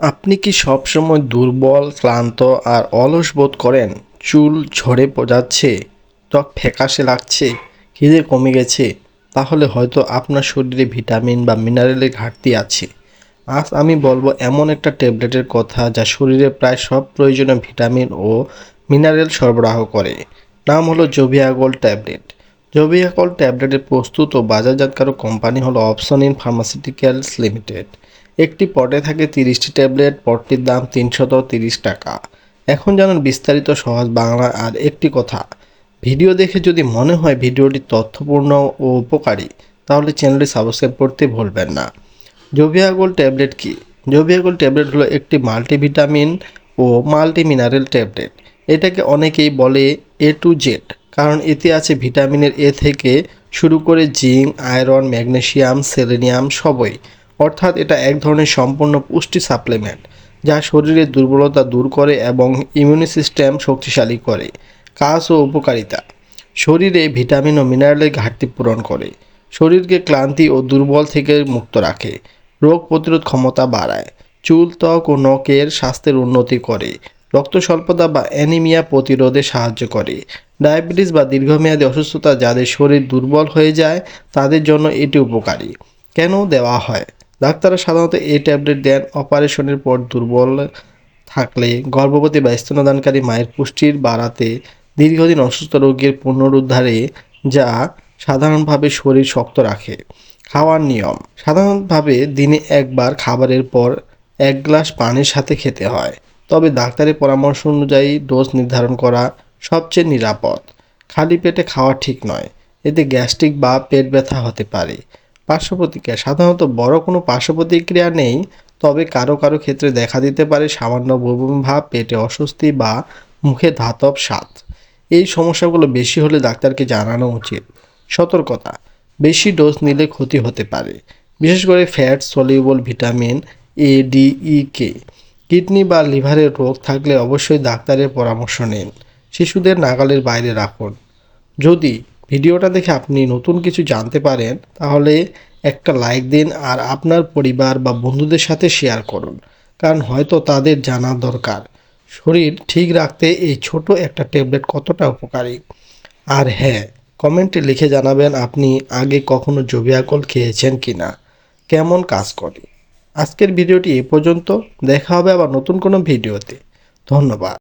আপনি কি সবসময় দুর্বল, ক্লান্ত আর অলস বোধ করেন? চুল ঝরে যাচ্ছে, ত্বক ফ্যাকাশে লাগছে, খিদে কমে গেছে, তাহলে হয়তো আপনার শরীরে ভিটামিন বা মিনারেলের ঘাটতি আছে। আজ আমি বলব এমন একটা ট্যাবলেটের কথা যা শরীরে প্রায় সব প্রয়োজনীয় ভিটামিন ও মিনারেল সরবরাহ করে। নাম হলো জোভিয়াগোল ট্যাবলেট। জোভিয়াগোল ট্যাবলেটের প্রস্তুত ও বাজারজাতকারক কোম্পানি হলো অপশন ইন ফার্মাসিউটিক্যালস লিমিটেড। একটি পটে থাকে তিরিশটি ট্যাবলেট, পটটির দাম তিনশত তিরিশ টাকা। এখন জানুন বিস্তারিত সহজ বাংলা আর একটি কথা। ভিডিও দেখে যদি মনে হয় ভিডিওটি তথ্যপূর্ণ ও উপকারী, তাহলে চ্যানেলটি সাবস্ক্রাইব করতে ভুলবেন না। জোভিয়াগোল ট্যাবলেট কি? জোভিয়াগোল ট্যাবলেট হলো একটি মাল্টিভিটামিন ও মাল্টি মিনারেল ট্যাবলেট। এটাকে অনেকেই বলে এ টু জেড, কারণ এতে আছে ভিটামিনের এ থেকে শুরু করে জিঙ্ক, আয়রন ম্যাগনেশিয়াম সেলেনিয়াম, সবই। অর্থাৎ এটা এক ধরনের সম্পূর্ণ পুষ্টি সাপ্লিমেন্ট যা শরীরের দুর্বলতা দূর করে এবং ইমিউনি সিস্টেম শক্তিশালী করে। কাজ ও উপকারিতা, শরীরে ভিটামিন ও মিনারেলের ঘাটতি পূরণ করে, শরীরকে ক্লান্তি ও দুর্বল থেকে মুক্ত রাখে, রোগ প্রতিরোধ ক্ষমতা বাড়ায়, চুল, ত্বক ও নখের স্বাস্থ্যের উন্নতি করে রক্ত স্বল্পতা বা অ্যানিমিয়া প্রতিরোধে সাহায্য করে। ডায়াবেটিস বা দীর্ঘমেয়াদী অসুস্থতা যাদের শরীর দুর্বল হয়ে যায়, তাদের জন্য এটি উপকারী। কেন দেওয়া হয়? ডাক্তাররা সাধারণত এই ট্যাবলেট দেন অপারেশনের পর দুর্বল থাকলে। গর্ভবতী বা স্তনদানকারী মায়ের পুষ্টির বাড়াতে দীর্ঘদিন অসুস্থ রোগীর পুনরুদ্ধারে যা সাধারণভাবে শরীর শক্ত রাখে। খাওয়ার নিয়ম। সাধারণভাবে দিনে একবার খাবারের পর এক গ্লাস পানির সাথে খেতে হয়। তবে ডাক্তারের পরামর্শ অনুযায়ী ডোজ নির্ধারণ করা সবচেয়ে নিরাপদ। খালি পেটে খাওয়া ঠিক নয়। এতে গ্যাস্ট্রিক বা পেট ব্যথা হতে পারে। পার্শ্ব প্রতিক্রিয়া সাধারণত বড় কোনো পার্শ্ব প্রতিক্রিয়া নেই, তবে কারও কারও ক্ষেত্রে দেখা দিতে পারে সামান্য বমি ভাব, পেটে অস্বস্তি বা মুখে ধাতব স্বাদ। এই সমস্যাগুলো বেশি হলে ডাক্তারকে জানানো উচিত। সতর্কতা, বেশি ডোজ নিলে ক্ষতি হতে পারে। বিশেষ করে fat, soluble, vitamin A D E K kidney বা লিভারের রোগ থাকলে অবশ্যই ডাক্তারের পরামর্শ নিন। শিশুদের নাগালের বাইরে রাখুন। যদি ভিডিওটা দেখে আপনি নতুন কিছু জানতে পারেন, তাহলে একটা লাইক দিন আর আপনার পরিবার বা বন্ধুদের সাথে শেয়ার করুন, কারণ হয়তো তাদের জানা দরকার। শরীর ঠিক রাখতে এই ছোট একটা ট্যাবলেট কতটা উপকারী? আর হ্যাঁ কমেন্টে লিখে জানাবেন আপনি আগে কখনো জবিয়াকল খেয়েছেন কি না কেমন কাজ করে। আজকের ভিডিওটি এ পর্যন্ত, দেখা হবে আবার নতুন কোনো ভিডিওতে। ধন্যবাদ।